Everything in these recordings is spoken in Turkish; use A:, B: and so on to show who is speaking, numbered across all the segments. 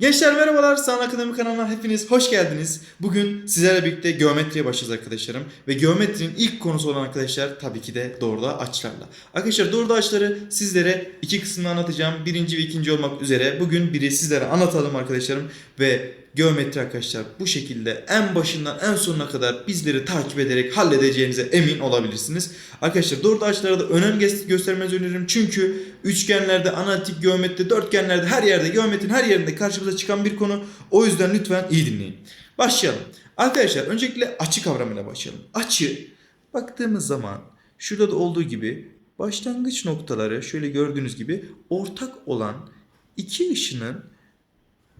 A: Gençler merhabalar. Sağ Akademi kanalına hepiniz hoş geldiniz. Bugün sizlerle birlikte geometriye başlayacağız arkadaşlarım. Ve geometrinin ilk konusu olan arkadaşlar tabii ki de doğruda açılarla. Arkadaşlar doğruda açıları sizlere iki kısımda anlatacağım. Birinci ve ikinci olmak üzere. Bugün biri sizlere anlatalım arkadaşlarım. Ve geometri arkadaşlar bu şekilde en başından en sonuna kadar bizleri takip ederek halledeceğinize emin olabilirsiniz. Arkadaşlar doğruda açılara da önem gö- göstermenizi öneririm. Çünkü üçgenlerde, analitik geometride, dörtgenlerde her yerde geometrinin her yerinde karşımıza çıkan bir konu. O yüzden lütfen iyi dinleyin. Başlayalım. Arkadaşlar öncelikle açı kavramıyla başlayalım. Açı baktığımız zaman şurada da olduğu gibi başlangıç noktaları şöyle gördüğünüz gibi ortak olan iki ışının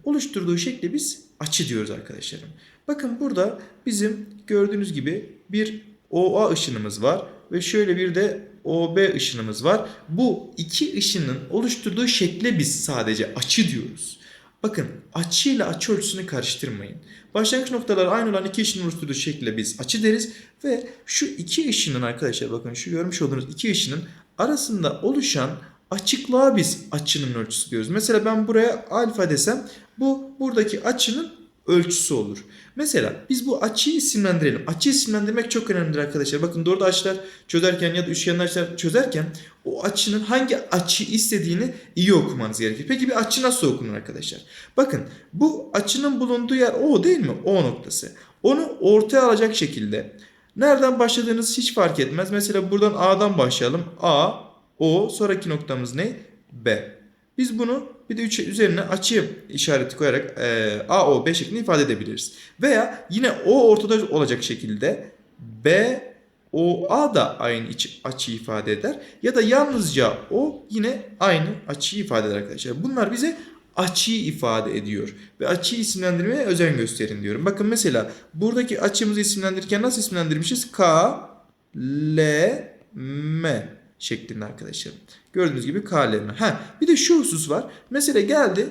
A: oluşturduğu şekli biz açı diyoruz arkadaşlarım. Bakın burada bizim gördüğünüz gibi bir OA ışınımız var ve şöyle bir de OB ışınımız var. Bu iki ışının oluşturduğu şekle biz sadece açı diyoruz. Bakın açı ile açı ölçüsünü karıştırmayın. Başlangıç noktaları aynı olan iki ışının oluşturduğu şekle biz açı deriz ve şu iki ışının arkadaşlar bakın şu görmüş olduğunuz iki ışının arasında oluşan açıklığa biz açının ölçüsü diyoruz. Mesela ben buraya alfa desem bu buradaki açının ölçüsü olur. Mesela biz bu açıyı isimlendirelim. Açı isimlendirmek çok önemlidir arkadaşlar. Bakın doğruda açılar çözerken ya da üçgenli açılar çözerken o açının hangi açı istediğini iyi okumanız gerekir. Peki bir açı nasıl okunur arkadaşlar? Bakın bu açının bulunduğu yer O değil mi? O noktası. Onu ortaya alacak şekilde nereden başladığınız hiç fark etmez. Mesela buradan A'dan başlayalım. A, O, sonraki noktamız ne? B. Biz bunu bir de 3 üzerine açı işareti koyarak e, AO B şeklinde ifade edebiliriz. Veya yine O ortada olacak şekilde B O A da aynı açıyı ifade eder. Ya da yalnızca O yine aynı açıyı ifade eder arkadaşlar. Bunlar bize açıyı ifade ediyor. Ve açıyı isimlendirmeye özen gösterin diyorum. Bakın mesela buradaki açımızı isimlendirirken nasıl isimlendirmişiz? K, L, M şeklinde arkadaşlar. Gördüğünüz gibi K'lerini. Ha, bir de şu husus var. Mesela geldi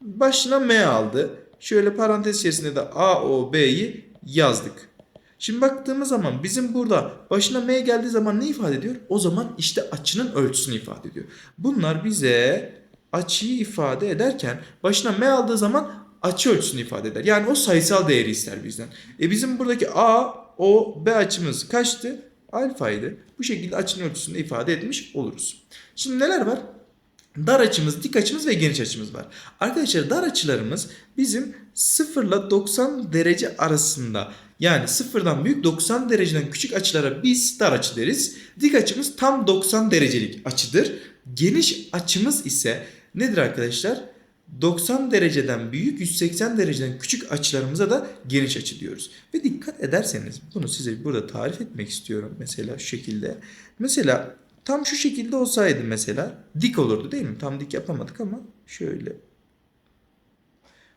A: başına M aldı. Şöyle parantez içerisinde de A, O, B'yi yazdık. Şimdi baktığımız zaman bizim burada başına M geldiği zaman ne ifade ediyor? O zaman işte açının ölçüsünü ifade ediyor. Bunlar bize açıyı ifade ederken başına M aldığı zaman açı ölçüsünü ifade eder. Yani o sayısal değeri ister bizden. E bizim buradaki A, O, B açımız kaçtı? Alfaydı. Bu şekilde açının ölçüsünü ifade etmiş oluruz. Şimdi neler var? Dar açımız, dik açımız ve geniş açımız var. Arkadaşlar dar açılarımız bizim 0 ile 90 derece arasında yani sıfırdan büyük 90 dereceden küçük açılara biz dar açı deriz. Dik açımız tam 90 derecelik açıdır. Geniş açımız ise nedir arkadaşlar? 90 dereceden büyük 180 dereceden küçük açılarımıza da geniş açı diyoruz. Ve dikkat ederseniz bunu size burada tarif etmek istiyorum mesela şu şekilde. Mesela tam şu şekilde olsaydı mesela dik olurdu değil mi? Tam dik yapamadık ama şöyle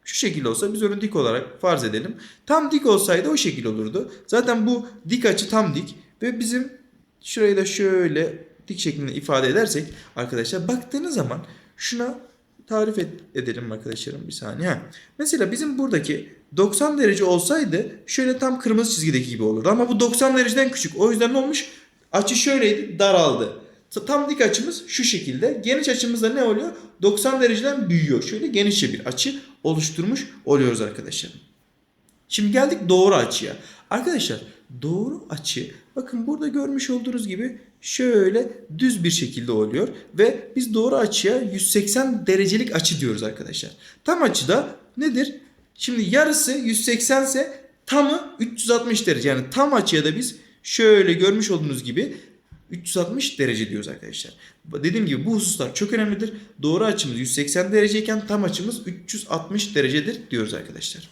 A: şu şekilde olsa biz onu dik olarak farz edelim. Tam dik olsaydı o şekil olurdu. Zaten bu dik açı tam dik ve bizim şurayı da şöyle dik şeklinde ifade edersek arkadaşlar baktığınız zaman şuna tarif edelim arkadaşlarım bir saniye. Ha. Mesela bizim buradaki 90 derece olsaydı şöyle tam kırmızı çizgideki gibi olurdu. Ama bu 90 dereceden küçük. O yüzden ne olmuş? Açı şöyleydi daraldı. Tam dik açımız şu şekilde. Geniş açımızda ne oluyor? 90 dereceden büyüyor. Şöyle genişçe bir açı oluşturmuş oluyoruz arkadaşlar. Şimdi geldik doğru açıya. Arkadaşlar doğru açı bakın burada görmüş olduğunuz gibi şöyle düz bir şekilde oluyor. Ve biz doğru açıya 180 derecelik açı diyoruz arkadaşlar. Tam açıda nedir? Şimdi yarısı 180 ise tamı 360 derece. Yani tam açıya da biz şöyle görmüş olduğunuz gibi 360 derece diyoruz arkadaşlar. Dediğim gibi bu hususlar çok önemlidir. Doğru açımız 180 dereceyken tam açımız 360 derecedir diyoruz arkadaşlar.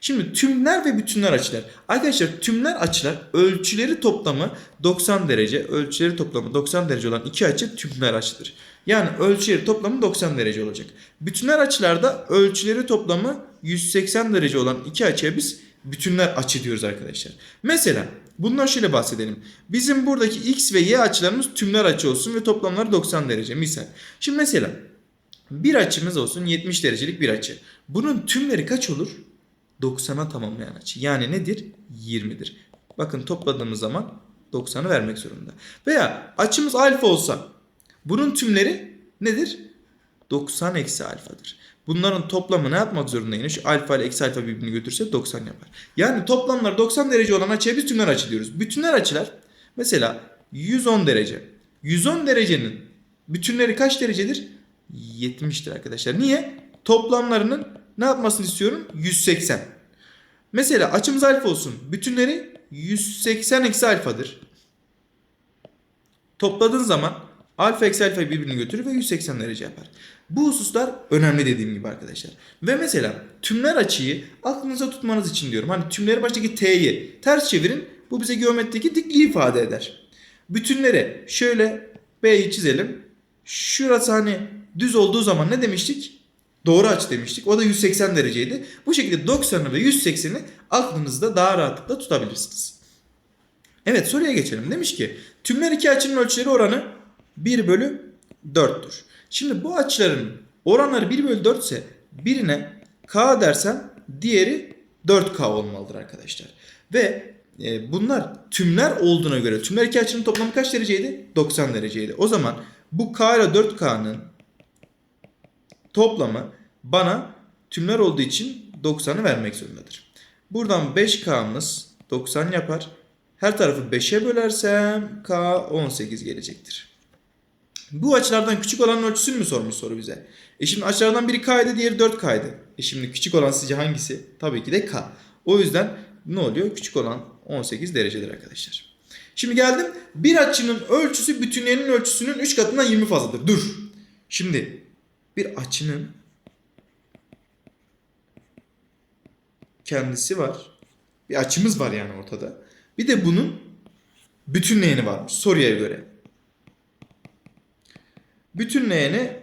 A: Şimdi tümler ve bütünler açılar. Arkadaşlar tümler açılar ölçüleri toplamı 90 derece, ölçüleri toplamı 90 derece olan iki açı tümler açıdır. Yani ölçüleri toplamı 90 derece olacak. Bütünler açılarda ölçüleri toplamı 180 derece olan iki açıya biz bütünler açı diyoruz arkadaşlar. Mesela bundan şöyle bahsedelim. Bizim buradaki x ve y açılarımız tümler açı olsun ve toplamları 90 derece misal. Şimdi mesela bir açımız olsun 70 derecelik bir açı. Bunun tümleri kaç olur? 90'a tamamlayan açı. Yani nedir? 20'dir. Bakın topladığımız zaman 90'ı vermek zorunda. Veya açımız alfa olsa bunun tümleri nedir? 90 eksi alfadır. Bunların toplamı ne yapmak zorunda yine? Şu alfa ile eksi alfa birbirini götürse 90 yapar. Yani toplamlar 90 derece olan açıya biz tümler açı diyoruz. Bütünler açılar mesela 110 derece. 110 derecenin bütünleri kaç derecedir? 70'tir arkadaşlar. Niye? Toplamlarının ne yapmasını istiyorum? 180. Mesela açımız alfa olsun. Bütünleri 180 eksi alfadır. Topladığın zaman alfa eksi alfa birbirini götürür ve 180 derece yapar. Bu hususlar önemli dediğim gibi arkadaşlar. Ve mesela tümler açıyı aklınıza tutmanız için diyorum. Hani tümleri baştaki t'yi ters çevirin. Bu bize geometrideki dikliği ifade eder. Bütünleri şöyle B'yi çizelim. Şurası hani düz olduğu zaman ne demiştik? Doğru açı demiştik. O da 180 dereceydi. Bu şekilde 90'ı ve 180'i aklınızda daha rahatlıkla tutabilirsiniz. Evet soruya geçelim. Demiş ki tümler iki açının ölçüleri oranı 1 bölü 4'tür. Şimdi bu açıların oranları 1 bölü 4 ise birine K dersem diğeri 4K olmalıdır arkadaşlar. Ve e, bunlar tümler olduğuna göre tümler iki açının toplamı kaç dereceydi? 90 dereceydi. O zaman bu K ile 4K'nın toplamı bana tümler olduğu için 90'ı vermek zorundadır. Buradan 5K'mız 90 yapar. Her tarafı 5'e bölersem K 18 gelecektir. Bu açılardan küçük olanın ölçüsünü mü sormuş soru bize? E şimdi açılardan biri K'ydı diğeri 4K'ydı. E şimdi küçük olan sizce hangisi? Tabii ki de K. O yüzden ne oluyor? Küçük olan 18 derecedir arkadaşlar. Şimdi geldim. Bir açının ölçüsü bütünlerinin ölçüsünün 3 katından 20 fazladır. Dur. Şimdi bir açının kendisi var. Bir açımız var yani ortada. Bir de bunun bütünleyeni varmış soruya göre. Bütünleyeni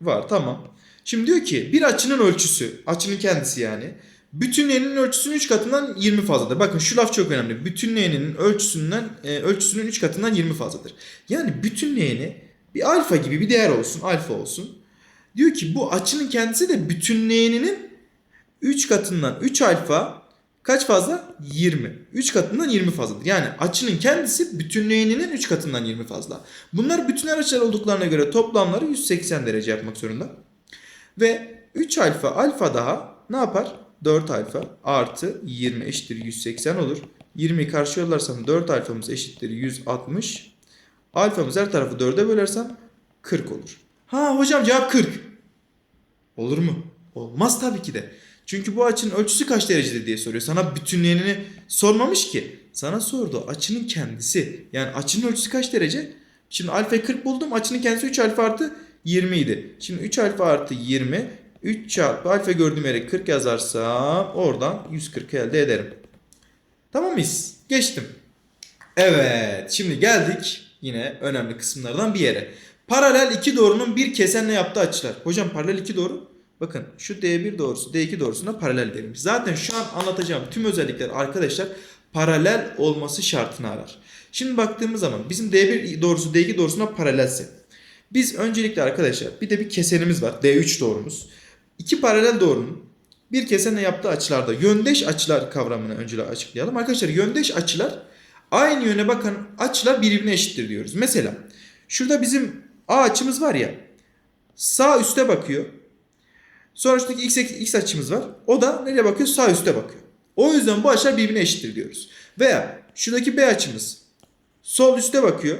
A: var tamam. Şimdi diyor ki bir açının ölçüsü, açının kendisi yani. Bütünleyenin ölçüsünün 3 katından 20 fazladır. Bakın şu laf çok önemli. Bütünleyenin ölçüsünden e, ölçüsünün 3 katından 20 fazladır. Yani bütünleyeni bir alfa gibi bir değer olsun, alfa olsun. Diyor ki bu açının kendisi de bütünleyeninin 3 katından 3 alfa kaç fazla? 20. 3 katından 20 fazladır. Yani açının kendisi bütünleyeninin 3 katından 20 fazla. Bunlar bütünler açılar olduklarına göre toplamları 180 derece yapmak zorunda. Ve 3 alfa alfa daha ne yapar? 4 alfa artı 20 eşittir 180 olur. 20'yi karşı yollarsam 4 alfamız eşittir 160. Alfamız her tarafı 4'e bölersem 40 olur. Ha hocam cevap 40. Olur mu? Olmaz tabii ki de. Çünkü bu açının ölçüsü kaç derecedir diye soruyor. Sana bütünleyenini sormamış ki. Sana sordu açının kendisi. Yani açının ölçüsü kaç derece? Şimdi alfayı 40 buldum. Açının kendisi 3 alfa artı 20 idi. Şimdi 3 alfa artı 20 3 çarpı alfa gördüğüm yere 40 yazarsam oradan 140 elde ederim. Tamam mıyız? Geçtim. Evet şimdi geldik yine önemli kısımlardan bir yere. Paralel iki doğrunun bir kesenle yaptığı açılar. Hocam paralel iki doğru bakın şu D1 doğrusu D2 doğrusuna paralel verilmiş. Zaten şu an anlatacağım tüm özellikler arkadaşlar paralel olması şartını arar. Şimdi baktığımız zaman bizim D1 doğrusu D2 doğrusuna paralelse biz öncelikle arkadaşlar bir de bir kesenimiz var D3 doğrumuz. İki paralel doğrunun bir kesenle yaptığı açılarda yöndeş açılar kavramını önce açıklayalım. Arkadaşlar yöndeş açılar aynı yöne bakan açılar birbirine eşittir diyoruz. Mesela şurada bizim A açımız var ya sağ üste bakıyor. Sonra şuradaki x, x açımız var. O da nereye bakıyor? Sağ üste bakıyor. O yüzden bu açılar birbirine eşittir diyoruz. Veya şuradaki B açımız sol üste bakıyor.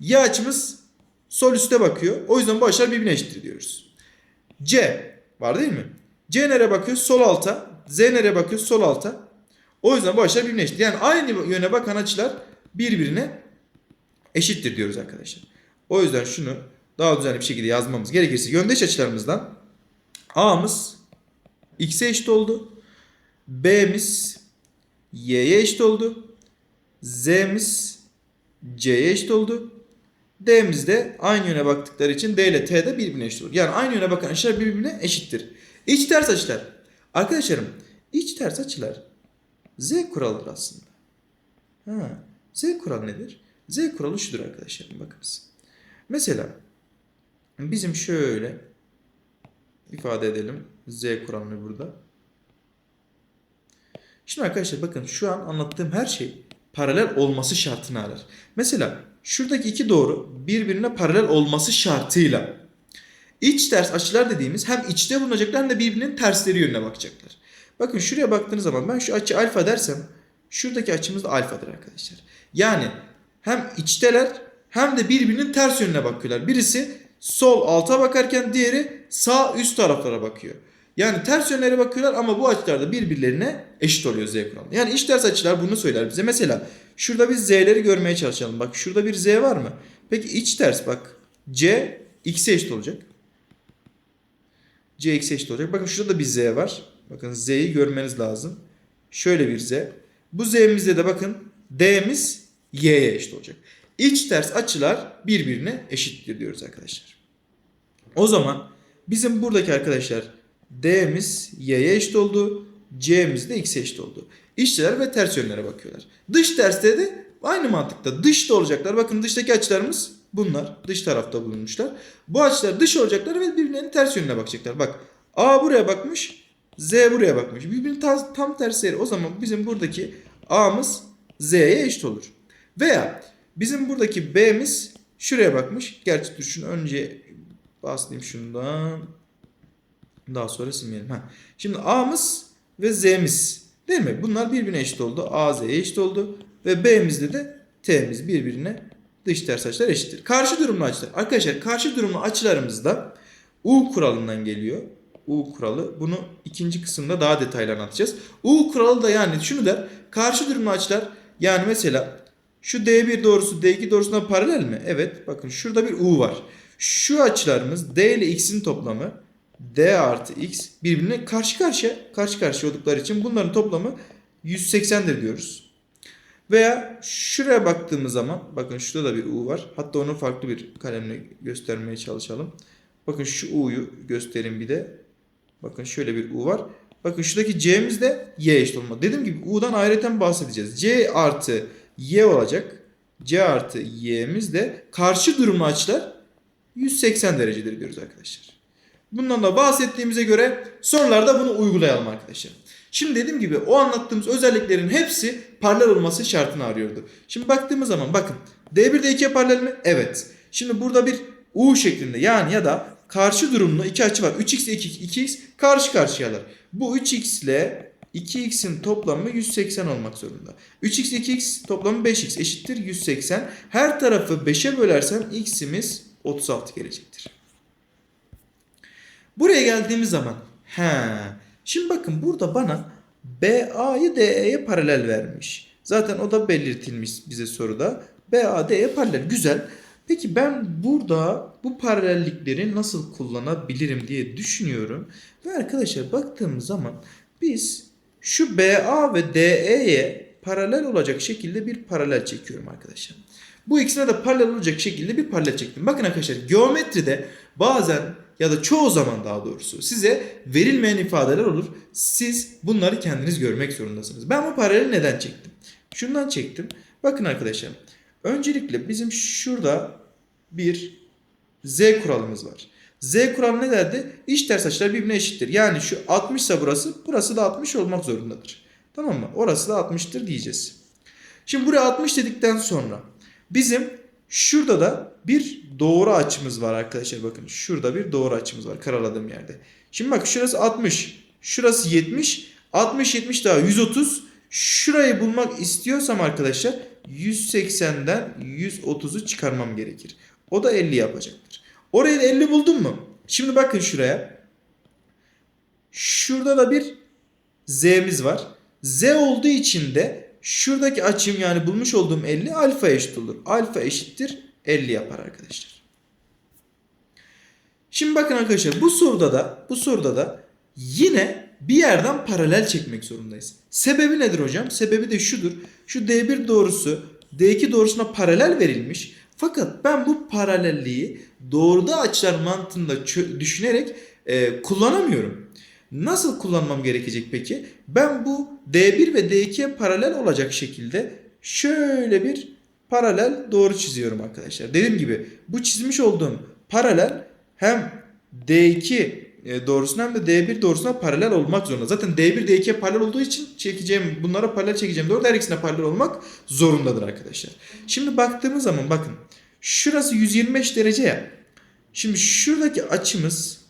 A: Y açımız sol üste bakıyor. O yüzden bu açılar birbirine eşittir diyoruz. C var değil mi? C nereye bakıyor? Sol alta. Z nereye bakıyor? Sol alta. O yüzden bu açılar birbirine eşit. Yani aynı yöne bakan açılar birbirine eşittir diyoruz arkadaşlar. O yüzden şunu daha düzenli bir şekilde yazmamız gerekirse yöndeş açılarımızdan A'mız X'e eşit oldu. B'miz Y'ye eşit oldu. Z'miz C'ye eşit oldu. D'miz de aynı yöne baktıkları için D ile T de birbirine eşit olur. Yani aynı yöne bakan açılar birbirine eşittir. İç ters açılar. Arkadaşlarım iç ters açılar Z kuralıdır aslında. Ha, Z kuralı nedir? Z kuralı şudur arkadaşlarım bakınız. Mesela bizim şöyle ifade edelim Z kuralını burada. Şimdi arkadaşlar bakın şu an anlattığım her şey paralel olması şartını arar. Mesela şuradaki iki doğru birbirine paralel olması şartıyla İç ters açılar dediğimiz hem içte bulunacaklar hem de birbirinin tersleri yönüne bakacaklar. Bakın şuraya baktığınız zaman ben şu açı alfa dersem şuradaki açımız da alfadır arkadaşlar. Yani hem içteler hem de birbirinin ters yönüne bakıyorlar. Birisi sol alta bakarken diğeri sağ üst taraflara bakıyor. Yani ters yönlere bakıyorlar ama bu açılar da birbirlerine eşit oluyor z kuralında. Yani iç ters açılar bunu söyler bize. Mesela şurada biz z'leri görmeye çalışalım. Bak şurada bir z var mı? Peki iç ters bak. c x'e eşit olacak. c x'e eşit olacak. Bakın şurada da bir z var. Bakın z'yi görmeniz lazım. Şöyle bir z. Bu z'mizde de bakın d'miz y'ye eşit olacak. İç ters açılar birbirine eşittir diyoruz arkadaşlar. O zaman bizim buradaki arkadaşlar D'miz y'ye eşit oldu. C'miz de x'e eşit oldu. İçler ve ters yönlere bakıyorlar. Dış terste de aynı mantıkta dışta olacaklar. Bakın dıştaki açılarımız bunlar. Dış tarafta bulunmuşlar. Bu açılar dış olacaklar ve birbirlerinin ters yönüne bakacaklar. Bak A buraya bakmış. Z buraya bakmış. Birbirinin tam, tam tersleri. O zaman bizim buradaki A'mız Z'ye eşit olur. Veya bizim buradaki B'miz şuraya bakmış. Gerçi dur şunu önce bahsedeyim şundan. Daha sonra silmeyelim. Ha. Şimdi A'mız ve Z'miz değil mi? Bunlar birbirine eşit oldu. A Z'ye eşit oldu. Ve B'mizde de T'miz birbirine dış ters açılar eşittir. Karşı durumlu açılar. Arkadaşlar karşı durumlu açılarımızda U kuralından geliyor. U kuralı. Bunu ikinci kısımda daha detaylı anlatacağız. U kuralı da yani şunu der. Karşı durumlu açılar yani mesela şu D1 doğrusu D2 doğrusuna paralel mi? Evet. Bakın şurada bir U var. Şu açılarımız D ile X'in toplamı D artı X birbirine karşı karşıya karşı karşıya oldukları için bunların toplamı 180'dir diyoruz. Veya şuraya baktığımız zaman bakın şurada da bir U var. Hatta onu farklı bir kalemle göstermeye çalışalım. Bakın şu U'yu göstereyim bir de. Bakın şöyle bir U var. Bakın şuradaki C'miz de Y eşit olmalı. Dediğim gibi U'dan ayrıca bahsedeceğiz. C artı Y olacak. C artı Y'miz de karşı durumlu açılar 180 derecedir diyoruz arkadaşlar. Bundan da bahsettiğimize göre sorularda bunu uygulayalım arkadaşlar. Şimdi dediğim gibi o anlattığımız özelliklerin hepsi paralel olması şartını arıyordu. Şimdi baktığımız zaman bakın D1 D2'ye paralel mi? Evet. Şimdi burada bir U şeklinde yani ya da karşı durumlu iki açı var. 3x ile 2, 2x karşı karşıyalar. Bu 3x ile 2x'in toplamı 180 olmak zorunda. 3x ile 2x toplamı 5x eşittir 180. Her tarafı 5'e bölersem x'imiz 36 gelecektir. Buraya geldiğimiz zaman he. Şimdi bakın burada bana BA'yı DE'ye paralel vermiş. Zaten o da belirtilmiş bize soruda. BA DE'ye paralel. Güzel. Peki ben burada bu paralellikleri nasıl kullanabilirim diye düşünüyorum. Ve arkadaşlar baktığımız zaman biz şu BA ve DE'ye paralel olacak şekilde bir paralel çekiyorum arkadaşlar. Bu ikisine de paralel olacak şekilde bir paralel çektim. Bakın arkadaşlar geometride bazen ya da çoğu zaman daha doğrusu size verilmeyen ifadeler olur. Siz bunları kendiniz görmek zorundasınız. Ben bu paraleli neden çektim? Şundan çektim. Bakın arkadaşlar. Öncelikle bizim şurada bir z kuralımız var. Z kuralı ne derdi? İç ters açılar birbirine eşittir. Yani şu 60 ise burası, burası da 60 olmak zorundadır. Tamam mı? Orası da 60'tır diyeceğiz. Şimdi buraya 60 dedikten sonra bizim şurada da bir doğru açımız var arkadaşlar. Bakın şurada bir doğru açımız var karaladığım yerde. Şimdi bak şurası 60. Şurası 70. 60 70 daha 130. Şurayı bulmak istiyorsam arkadaşlar 180'den 130'u çıkarmam gerekir. O da 50 yapacaktır. Orayı da 50 buldum mu? Şimdi bakın şuraya. Şurada da bir z'miz var. z olduğu için de şuradaki açım yani bulmuş olduğum 50 alfa eşit olur. Alfa eşittir 50 yapar arkadaşlar. Şimdi bakın arkadaşlar bu soruda da bu soruda da yine bir yerden paralel çekmek zorundayız. Sebebi nedir hocam? Sebebi de şudur. Şu D1 doğrusu D2 doğrusuna paralel verilmiş. Fakat ben bu paralelliği doğruda açılar mantığında düşünerek e, kullanamıyorum. Nasıl kullanmam gerekecek peki? Ben bu D1 ve D2'ye paralel olacak şekilde şöyle bir paralel doğru çiziyorum arkadaşlar. Dediğim gibi bu çizmiş olduğum paralel hem D2 e, doğrusuna hem de D1 doğrusuna paralel olmak zorunda. Zaten D1 D2'ye paralel olduğu için çekeceğim bunlara paralel çekeceğim doğru her ikisine paralel olmak zorundadır arkadaşlar. Şimdi baktığımız zaman bakın şurası 125 derece ya. Şimdi şuradaki açımız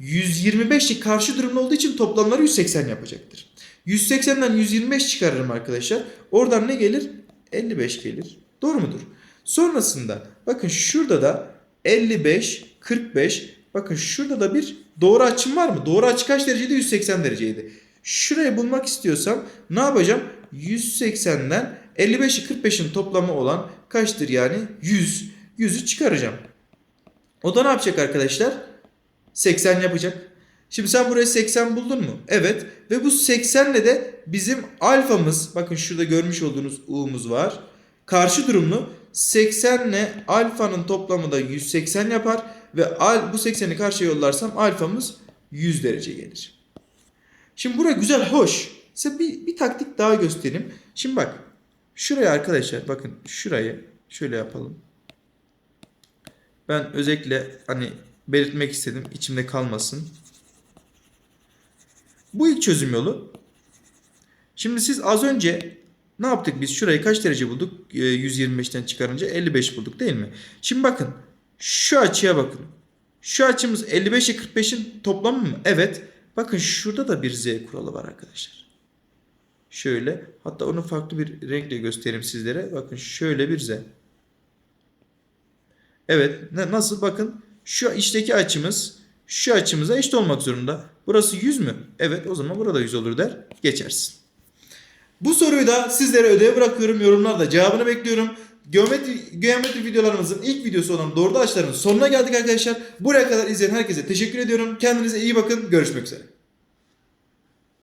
A: 125'lik karşı durumda olduğu için toplamları 180 yapacaktır. 180'den 125 çıkarırım arkadaşlar. Oradan ne gelir? 55 gelir. Doğru mudur? Sonrasında bakın şurada da 55, 45. Bakın şurada da bir doğru açım var mı? Doğru açı kaç dereceydi? 180 dereceydi. Şurayı bulmak istiyorsam ne yapacağım? 180'den 55'i 45'in toplamı olan kaçtır yani? 100. 100'ü çıkaracağım. O da ne yapacak arkadaşlar? 80 yapacak. Şimdi sen buraya 80 buldun mu? Evet. Ve bu 80 ile de bizim alfamız bakın şurada görmüş olduğunuz u'muz var. Karşı durumlu 80 ile alfanın toplamı da 180 yapar ve bu 80'i karşıya yollarsam alfamız 100 derece gelir. Şimdi buraya güzel hoş. Size bir, bir taktik daha göstereyim. Şimdi bak şuraya arkadaşlar bakın şurayı şöyle yapalım. Ben özellikle hani belirtmek istedim içimde kalmasın. Bu ilk çözüm yolu. Şimdi siz az önce ne yaptık biz? Şurayı kaç derece bulduk? Ee, 125'ten çıkarınca 55 bulduk değil mi? Şimdi bakın şu açıya bakın. Şu açımız 55 ile 45'in toplamı mı? Evet. Bakın şurada da bir z kuralı var arkadaşlar. Şöyle. Hatta onu farklı bir renkle göstereyim sizlere. Bakın şöyle bir z. Evet. Nasıl? Bakın şu içteki açımız şu açımıza eşit olmak zorunda. Burası 100 mü? Evet o zaman burada 100 olur der. Geçersin. Bu soruyu da sizlere ödev bırakıyorum. Yorumlarda cevabını bekliyorum. Geometri, geometri videolarımızın ilk videosu olan doğru açıların sonuna geldik arkadaşlar. Buraya kadar izleyen herkese teşekkür ediyorum. Kendinize iyi bakın. Görüşmek üzere.